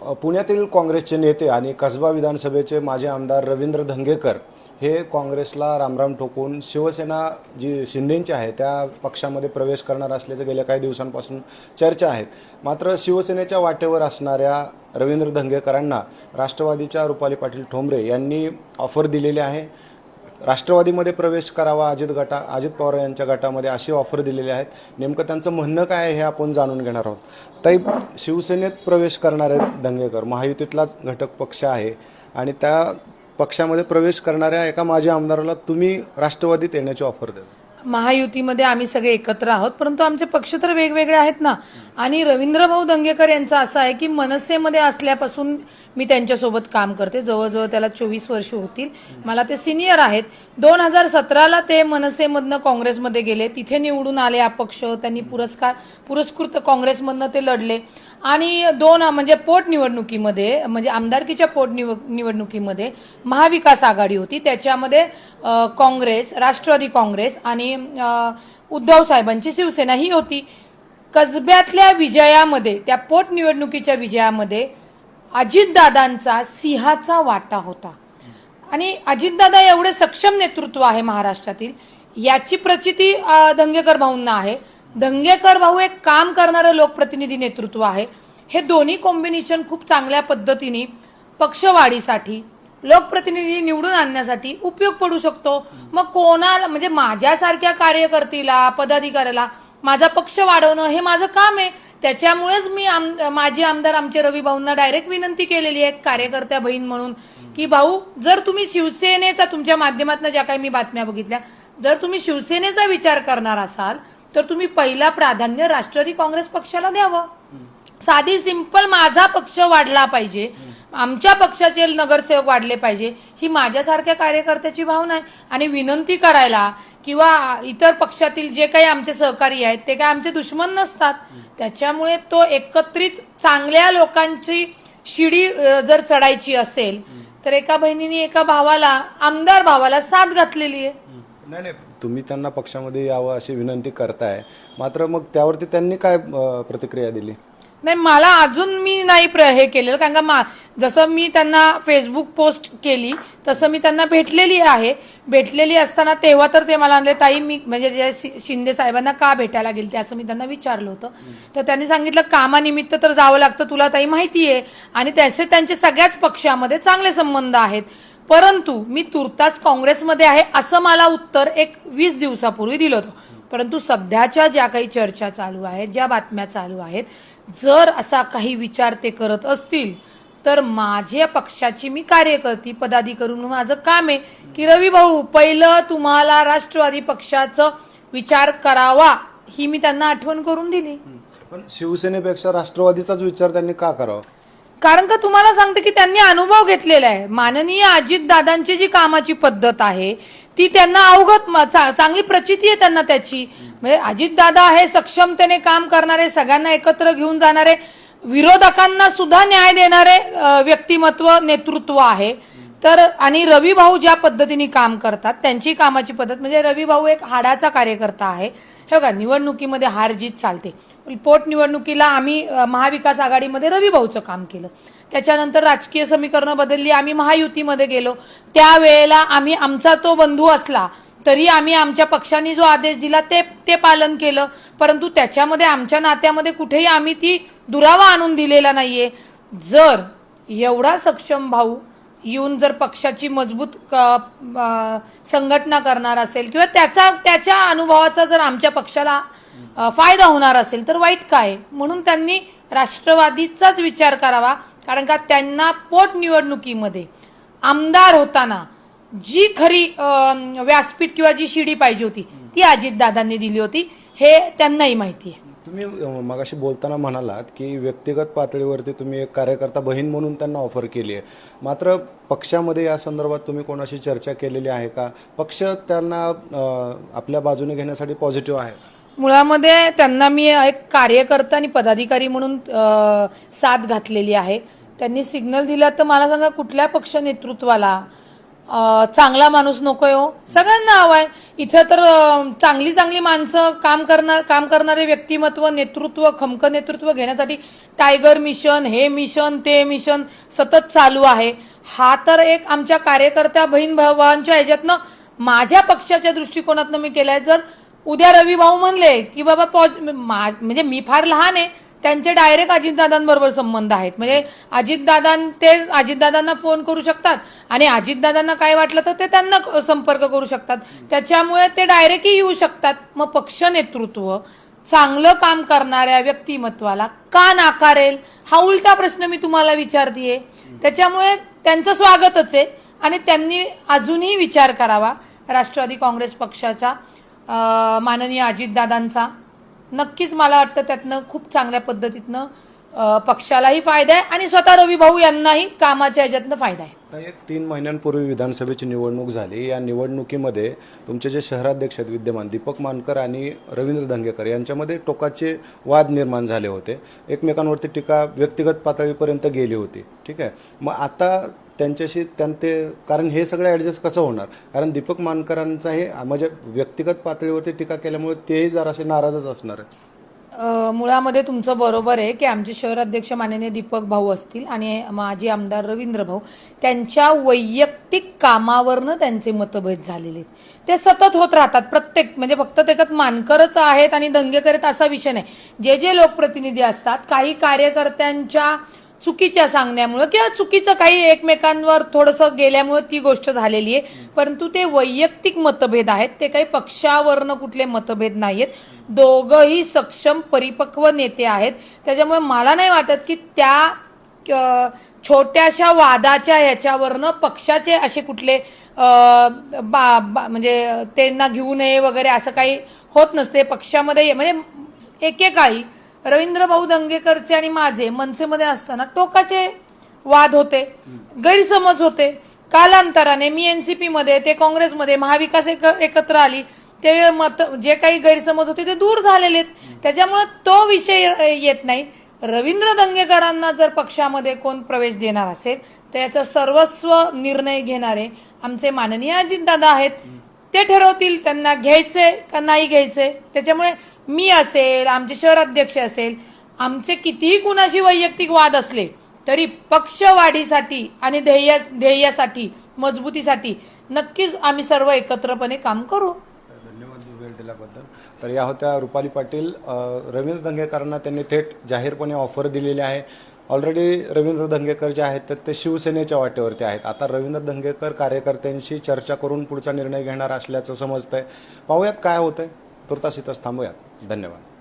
पुण्यातील काँग्रेसचे नेते आणि कसबा विधानसभेचे माजी आमदार रवींद्र धंगेकर हे काँग्रेसला रामराम ठोकून शिवसेना जी शिंदेची आहे त्या पक्षामध्ये प्रवेश करणार असल्याचं गेल्या काही दिवसांपासून चर्चा आहेत मात्र शिवसेनेच्या वाटेवर असणाऱ्या रवींद्र धंगेकरांना राष्ट्रवादीच्या रुपाली पाटील ठोंबरे यांनी ऑफर दिलेली आहे. राष्ट्रवादीमध्ये प्रवेश करावा अजित गटा अजित पवार यांच्या गटामध्ये अशी ऑफर दिलेली आहेत. नेमकं त्यांचं म्हणणं काय आहे हे आपण जाणून घेणार आहोत. ताई शिवसेनेत प्रवेश करणारे दंगेकर. महायुतीतलाच घटक पक्ष आहे. आणि त्या पक्षामध्ये प्रवेश करणाऱ्या एका माजी आमदाराला तुम्ही राष्ट्रवादीत येण्याची ऑफर देता. महायुतीमध्ये आम्ही सगळे एकत्र आहोत परंतु आमचे पक्ष तर वेगवेगळे आहेत ना. आणि रवींद्र भाऊ दंगेकर यांचं असं आहे की मनसेमध्ये असल्यापासून मी त्यांच्यासोबत काम करते. जवळजवळ त्याला चोवीस वर्ष होतील. मला ते सिनियर आहेत. दोन हजार सतराला ते मनसेमधनं काँग्रेसमध्ये गेले. तिथे निवडून आले अपक्ष. त्यांनी पुरस्कार पुरस्कृत काँग्रेसमधनं ते लढले. आणि दोन म्हणजे पोटनिवडणुकीमध्ये म्हणजे आमदारकीच्या पोटनिवडणुकीमध्ये महाविकास आघाडी होती. त्याच्यामध्ये काँग्रेस राष्ट्रवादी काँग्रेस आणि उद्धव साहेबांची शिवसेना ही होती. कसब्यातल्या विजयामध्ये त्या पोटनिवडणुकीच्या विजयामध्ये अजितदादांचा सिंहाचा वाटा होता. आणि अजितदादा एवढे सक्षम नेतृत्व आहे महाराष्ट्रातील याची प्रचिती दंगेकर भाऊंना आहे. दंगेकर भाऊ एक काम करणारं लोकप्रतिनिधी नेतृत्व आहे. हे दोन्ही कॉम्बिनेशन खूप चांगल्या पद्धतीने पक्षवाढीसाठी लोकप्रतिनिधी निवडून आणण्यासाठी उपयोग पडू शकतो. मग कोणाला म्हणजे माझ्यासारख्या कार्यकर्तीला पदाधिकाऱ्याला माझा पक्ष वाढवणं हे माझं काम आहे. त्याच्यामुळेच मी आम, माजी आमदार आमचे रवी भाऊंना डायरेक्ट विनंती केलेली आहे कार्यकर्त्या बहीण म्हणून की भाऊ जर तुम्ही शिवसेनेचा तुमच्या माध्यमातून ज्या काही मी बातम्या बघितल्या जर तुम्ही शिवसेनेचा विचार करणार असाल तर तुम्ही पहिला प्राधान्य राष्ट्रवादी काँग्रेस पक्षाला द्यावं. साधी सिंपल माझा पक्ष वाढला पाहिजे. आमच्या पक्षाचे नगरसेवक वाढले पाहिजे. ही माझ्यासारख्या कार्यकर्त्याची भावना आहे. आणि विनंती करायला किंवा इतर पक्षातील जे काही आमचे सहकारी आहेत ते काय आमचे दुश्मन नसतात. त्याच्यामुळे तो एकत्रित चांगल्या लोकांची शिडी जर चढायची असेल तर एका बहिणीने एका भावाला आमदार भावाला साथ घातलेली आहे. नाही नाही. तुम्ही त्यांना पक्षामध्ये यावं अशी विनंती करताय. मात्र मग त्यावरती त्यांनी काय अ, प्रतिक्रिया दिली? नाही मला अजून मी नाही प्र- हे केलेलं. कारण का मा जसं मी त्यांना फेसबुक पोस्ट केली तसं मी त्यांना भेटलेली आहे. भेटलेली असताना तेव्हा तर ते मला म्हणले ताई मी म्हणजे जे शि- शिंदे साहेबांना का भेटायला गेली असं मी त्यांना विचारलं होतं. तर त्यांनी सांगितलं कामानिमित्त तर जावं लागतं. तुला ताई माहिती आहे आणि त्याचे त्यांचे सगळ्याच पक्षामध्ये चांगले संबंध आहेत. परंतु मी तुर्तास काँग्रेसमध्ये आहे असं मला उत्तर एक वीस दिवसापूर्वी दिलं होतं. परंतु सध्याच्या ज्या काही चर्चा चालू आहेत ज्या बातम्या चालू आहेत जर असा काही विचार ते करत असतील तर माझ्या पक्षाची मी कार्यकर्ती पदाधिकारी म्हणून माझं काम आहे की रवी भाऊ पहिलं तुम्हाला राष्ट्रवादी पक्षाचं विचार करावा ही मी त्यांना आठवण करून दिली. पण शिवसेनेपेक्षा राष्ट्रवादीचाच विचार त्यांनी का करावा? कारण का तुम्हाला सांगते की त्यांनी अनुभव घेतलेला आहे. माननीय अजितदादांची जी कामाची पद्धत आहे ती त्यांना अवगत म- चा- चांगली प्रचिती आहे त्यांना त्याची. म्हणजे अजितदादा हे सक्षमतेने काम करणारे सगळ्यांना एकत्र घेऊन जाणारे विरोधकांना सुद्धा न्याय देणारे व्यक्तिमत्व नेतृत्व आहे. तर आणि रवी भाऊ ज्या पद्धतीने काम करतात त्यांची कामाची पद्धत म्हणजे रवी भाऊ एक हाडाचा कार्यकर्ता आहे. हे बघा निवडणुकीमध्ये हार जीत चालते. पोटनिवडणुकीला आम्ही महाविकास आघाडीमध्ये रवी भाऊचं काम केलं. त्याच्यानंतर राजकीय समीकरणं बदलली आम्ही महायुतीमध्ये गेलो. त्यावेळेला आम्ही आमचा तो बंधू असला तरी आम्ही आमच्या पक्षाने जो आदेश दिला ते ते पालन केलं. परंतु त्याच्यामध्ये आमच्या नात्यामध्ये कुठेही आम्ही ती दुरावा आणून दिलेला नाहीये. जर एवढा सक्षम भाऊ येऊन जर पक्षाची मजबूत क- संघटना करणार असेल किंवा त्याचा त्याच्या अनुभवाचा जर आमच्या पक्षाला फायदा होणार असेल तर वाईट काय? म्हणून त्यांनी राष्ट्रवादीचाच विचार करावा कारण का त्यांना पोटनिवडणुकीमध्ये आमदार होताना जी खरी व्यासपीठ किंवा जी शिडी पाहिजे होती ती अजितदादांनी दिली होती. हे त्यांनाही माहिती आहे. तुम्ही मगाशी बोलताना म्हणालात की व्यक्तिगत पातळीवरती तुम्ही एक कार्यकर्ता बहीण म्हणून त्यांना ऑफर केली आहे. मात्र पक्षामध्ये या संदर्भात तुम्ही कोणाशी चर्चा केलेली आहे का? पक्ष त्यांना आपल्या बाजूने घेण्यासाठी पॉझिटिव्ह आहे. मुळामध्ये त्यांना मी एक कार्यकर्ता आणि पदाधिकारी म्हणून साथ घातलेली आहे. त्यांनी सिग्नल दिला तर मला सांगा कुठल्या पक्ष नेतृत्वाला चांगला माणूस नकोय हो. सगळ्यांना हवाय इथं तर चांगली चांगली माणसं काम करणार काम करणारे व्यक्तिमत्व नेतृत्व खमक नेतृत्व घेण्यासाठी टायगर मिशन हे मिशन ते मिशन सतत चालू आहे. हा तर एक आमच्या कार्यकर्त्या बहीण भावांच्या ह्याच्यातनं माझ्या पक्षाच्या दृष्टिकोनातनं मी केलाय. जर उद्या रवी भाऊ म्हणले की बाबा पॉज मा- म्हणजे मी फार लहान आहे त्यांचे डायरेक्ट अजितदादांबरोबर संबंध आहेत. म्हणजे अजितदादां ते अजितदादांना फोन करू शकतात आणि अजितदादांना काय वाटलं तर ते त्यांना संपर्क करू शकतात. त्याच्यामुळे ते डायरेक्टही येऊ शकतात. मग पक्ष नेतृत्व चांगलं काम करणाऱ्या व्यक्तिमत्वाला का नाकारेल? हा उलटा प्रश्न मी तुम्हाला विचारतीये. त्याच्यामुळे त्यांचं स्वागतच आहे आणि त्यांनी अजूनही विचार करावा. राष्ट्रवादी काँग्रेस पक्षाचा माननीय अजितदादांचा. नक्कीच मला वाटतं त्यातनं खूप चांगल्या पद्धतीतनं पक्षालाही फायदा आहे आणि स्वतः रवी भाऊ यांनाही कामाच्या ह्याच्यातनं फायदा आहे. तीन महिन्यांपूर्वी विधानसभेची निवडणूक झाली. या निवडणुकीमध्ये तुमचे जे शहराध्यक्ष आहेत विद्यमान दीपक मानकर आणि रवींद्र धंगेकर यांच्यामध्ये टोकाचे वाद निर्माण झाले होते. एकमेकांवरती टीका व्यक्तिगत पातळीपर्यंत गेली होती. ठीक आहे. मग आता त्यांच्याशी त्यां ते कारण हे सगळं ॲडजस्ट कसं होणार? कारण दीपक मानकरांचा हे म्हणजे व्यक्तिगत पातळीवरती टीका केल्यामुळे तेही जरासे नाराजच असणार आहे. मुळामध्ये तुमचं बरोबर आहे की आमचे शहर अध्यक्ष माननीय दीपक भाऊ असतील आणि माजी आमदार रवींद्र भाऊ त्यांच्या वैयक्तिक कामावरनं त्यांचे मतभेद झालेले आहेत. ते सतत होत राहतात. प्रत्येक म्हणजे फक्त त्याच्यात मानकरच आहेत आणि दंगे करत असा विषय नाही. जे जे लोकप्रतिनिधी असतात काही कार्यकर्त्यांच्या चुकीच्या सांगण्यामुळं किंवा चुकीचं काही एकमेकांवर थोडंसं गेल्यामुळं ती गोष्ट झालेली आहे. परंतु ते वैयक्तिक मतभेद आहेत. ते काही पक्षावरनं कुठले मतभेद नाहीयेत. दोघंही सक्षम परिपक्व नेते आहेत. त्याच्यामुळे मला नाही वाटत की त्या छोट्याशा वादाच्या ह्याच्यावरनं पक्षाचे असे कुठले म्हणजे त्यांना घेऊ नये वगैरे असं काही होत नसते. पक्षामध्ये म्हणजे एकेकाळी रवींद्र भाऊ दंगेकरचे आणि माझे मनसेमध्ये असताना टोकाचे वाद होते गैरसमज होते. कालांतराने मी एनसीपी मध्ये ते काँग्रेसमध्ये महाविकास एक, एकत्र आली. ते मत जे काही गैरसमज होते ते दूर झालेले आहेत. त्याच्यामुळे तो विषय येत नाही. रवींद्र दंगेकरांना जर पक्षामध्ये कोण प्रवेश देणार असेल तर याचा सर्वस्व निर्णय घेणारे आमचे माननीय अजितदादा आहेत. ते ठरवतील त्यांना घ्यायचे का नाही घ्यायचे. त्याच्यामुळे मी असेल आमचे शहराध्यक्ष असेल आमचे कितीही कुणाशी वैयक्तिक वाद असले तरी पक्षवाढीसाठी आणि ध्येय ध्येयासाठी मजबूतीसाठी नक्कीच आम्ही सर्व एकत्रपणे काम करू. धन्यवाद वेळ दिल्याबद्दल. तर या होत्या रुपाली पाटील रवींद्र दंगेकरांना त्यांनी थेट जाहीरपणे ऑफर दिलेली आहे. ऑलरेडी रवींद्र दंगेकर जे आहेत तर ते शिवसेनेच्या वाटेवरती आहेत. आता रवींद्र दंगेकर कार्यकर्त्यांशी चर्चा करून पुढचा निर्णय घेणार असल्याचं समजतंय. पाहूयात काय होतंय. तुर्तास इथंच थांबूयात धन्यवाद